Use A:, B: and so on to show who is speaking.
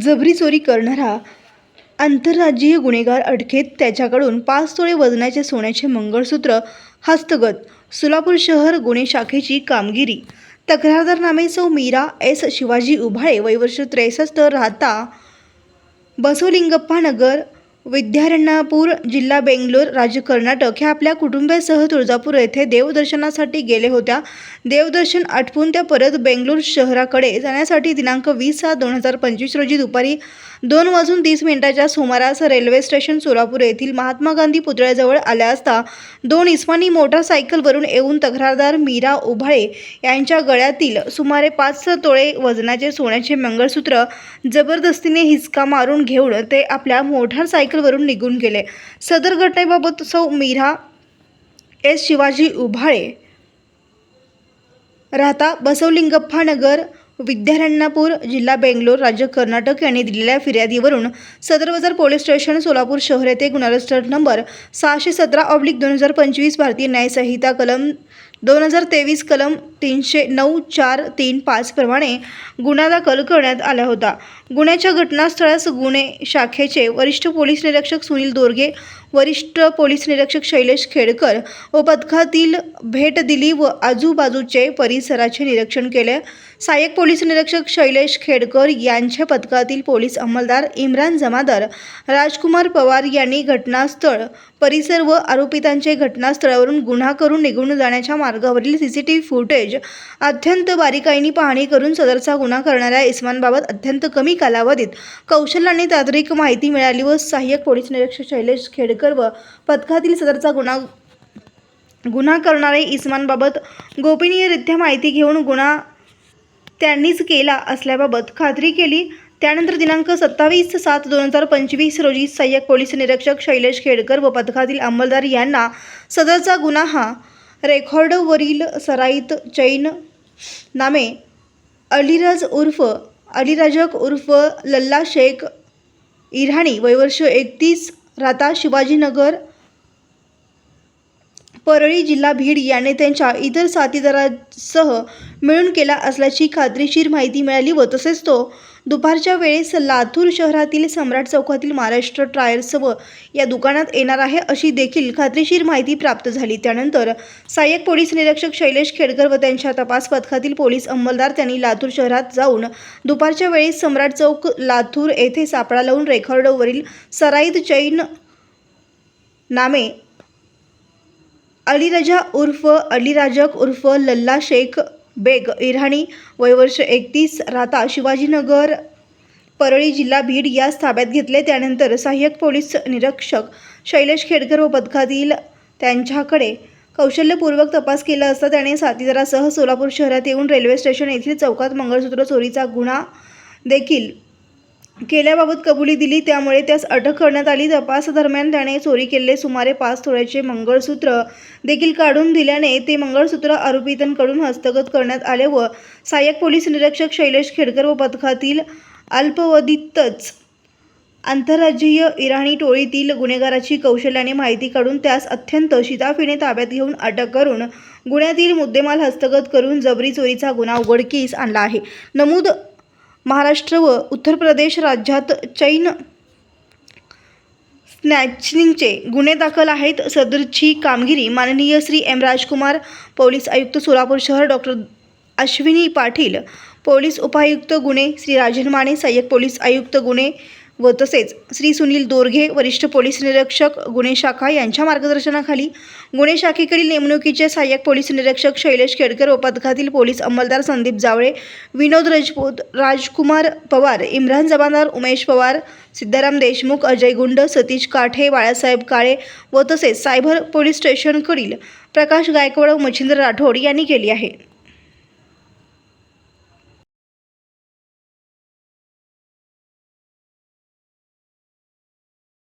A: जबरी चोरी करणारा आंतरराज्यीय गुन्हेगार अटकेत त्याच्याकडून पाच तोळे वजनाचे सोन्याचे मंगळसूत्र हस्तगत सोलापूर शहर गुन्हे शाखेची कामगिरी. तक्रारदार नामे सौ मीरा एस शिवाजी उभाळे वयवर्ष त्रेसष्ट राहता बसवलिंगप्पा नगर विद्यारण्यापूर जिल्हा बेंगलोर राज्य कर्नाटक ह्या आपल्या कुटुंबियासह तुळजापूर येथे देवदर्शनासाठी गेले होत्या. देवदर्शन आटपून त्या परत बेंगलोर शहराकडे जाण्यासाठी दिनांक वीस सात दोन हजार पंचवीस रोजी दुपारी दोन वाजून तीस मिनिटाच्या सुमारास रेल्वे स्टेशन सोलापूर येथील महात्मा गांधी पुतळ्याजवळ आल्या असता दोन इस्मानी मोटारसायकलवरून येऊन तक्रारदार मीरा उभाळे यांच्या गळ्यातील सुमारे पाच तोळे वजनाचे सोन्याचे मंगळसूत्र जबरदस्तीने हिसका मारून घेऊन ते आपल्या मोटारसायकलवरून निघून गेले. सदर घटनेबाबत सौ मीरा एस शिवाजी उभाळे राहता बसवलिंगप्पा नगर विद्यारण्यापूर जिल्हा बेंगलोर राज्य कर्नाटक यांनी दिलेल्या फिर्यादीवरून सदर बाजार पोलीस स्टेशन सोलापूर शहर येथे गुन्हा रजिस्टर नंबर सहाशे सतरा ऑब्लिक दोन हजार पंचवीस भारतीय न्यायसंहिता कलम दोन हजार तेवीस कलम तीनशे नऊ चार तीन पाचप्रमाणे गुन्हा दाखल करण्यात आला होता. गुन्ह्याच्या घटनास्थळास गुन्हे शाखेचे वरिष्ठ पोलीस निरीक्षक सुनील दोरगे वरिष्ठ पोलीस निरीक्षक शैलेश खेडकर व पथकातील भेट दिली व आजूबाजूचे परिसराचे निरीक्षण केले. सहाय्यक पोलीस निरीक्षक शैलेश खेडकर यांच्या पथकातील पोलीस अंमलदार इम्रान जमादार राजकुमार पवार यांनी घटनास्थळ परिसर व आरोपितांचे घटनास्थळावरून गुन्हा करून निघून जाण्याच्या मार्गावरील C C T V footage अत्यंत बारीकाईने पाहणी करून सदरचा गुन्हा करणाऱ्या इस्मांबाबत अत्यंत कमी कालावधीत कौशल्याने तांत्रिक माहिती मिळाली व सहाय्यक पोलीस निरीक्षक शैलेश खेडकर व पथकातील सदरचा गुन्हा गुन्हा करणारे इस्मानबाबत गोपनीयरित्या माहिती घेऊन गुन्हा त्यांनीच केला असल्याबाबत खात्री केली. त्यानंतर दिनांक सत्तावीस सात दोन हजार पंचवीस रोजी सहाय्यक पोलीस निरीक्षक शैलेश खेडकर व पथकातील अंमलदार यांना सदरचा गुन्हा हा रेकॉर्डवरील सराईत चैन नामे अलिराज उर्फ अलिराजक उर्फ लल्ला शेख इराणी वयवर्ष एकतीस राता शिवाजीनगर परळी जिल्हा भिड याने त्यांच्या इतर साथीदारांसह मिळून केला असल्याची खात्रीशीर माहिती मिळाली व तसेच तो दुपारच्या वेळेस लातूर शहरातील सम्राट चौकातील महाराष्ट्र ट्रायर्स व या दुकानात येणार आहे अशी देखील खात्रीशीर माहिती प्राप्त झाली. त्यानंतर सहाय्यक पोलीस निरीक्षक शैलेश खेडकर व त्यांच्या तपास पथकातील पोलीस अंमलदार त्यांनी लातूर शहरात जाऊन दुपारच्या वेळेस सम्राट चौक लातूर येथे सापळा लावून रेकॉर्डवरील सराईत चैन नामे अलीरजा उर्फ अलीराजक उर्फ लल्ला शेख बेग इराणी वयवर्ष एकतीस राहता शिवाजीनगर परळी जिल्हा बीड या ताब्यात घेतले. त्यानंतर सहाय्यक पोलीस निरीक्षक शैलेश खेडकर व पथकातील त्यांच्याकडे कौशल्यपूर्वक तपास केला असता त्याने साथीदारासह सोलापूर शहरात येऊन रेल्वे स्टेशन येथील चौकात मंगळसूत्र चोरीचा गुन्हा देखील केल्याबाबत कबुली दिली त्यामुळे त्यास अटक करण्यात आली. तपासादरम्यान त्याने चोरी केलेले सुमारे पाच तोळ्याचे मंगळसूत्र देखील काढून दिल्याने ते मंगळसूत्र आरोपितांकडून हस्तगत करण्यात आले व सहाय्यक पोलीस निरीक्षक शैलेश खेडकर व पथकातील अल्पवधीतच आंतरराज्यीय इराणी टोळीतील गुन्हेगाराची कौशल्याने माहिती काढून त्यास अत्यंत शिताफीने ताब्यात घेऊन अटक करून गुन्ह्यातील मुद्देमाल हस्तगत करून जबरी चोरीचा गुन्हा उघडकीस आणला आहे. नमूद महाराष्ट्र व उत्तर प्रदेश राज्यात चैन स्नॅचिंगचे गुन्हे दाखल आहेत. सदरची कामगिरी माननीय श्री एम राजकुमार पोलीस आयुक्त सोलापूर शहर डॉक्टर अश्विनी पाटील पोलीस उपायुक्त गुन्हे श्री राजन माने सहाय्यक पोलीस आयुक्त गुन्हे व तसेच श्री सुनील दोरघे वरिष्ठ पोलीस निरीक्षक गुन्हे शाखा यांच्या मार्गदर्शनाखाली गुन्हे शाखेकडील नेमणुकीचे सहाय्यक पोलीस निरीक्षक शैलेश खेडकर व पथकातील पोलीस अंमलदार संदीप जावळे विनोद राजपूत राजकुमार पवार इम्रान जबानदार उमेश पवार सिद्धाराम देशमुख अजय गुंड सतीश काठे बाळासाहेब काळे व तसेच सायबर पोलीस स्टेशनकडील प्रकाश गायकवाड व मच्छिंद्र राठोड यांनी केली आहे.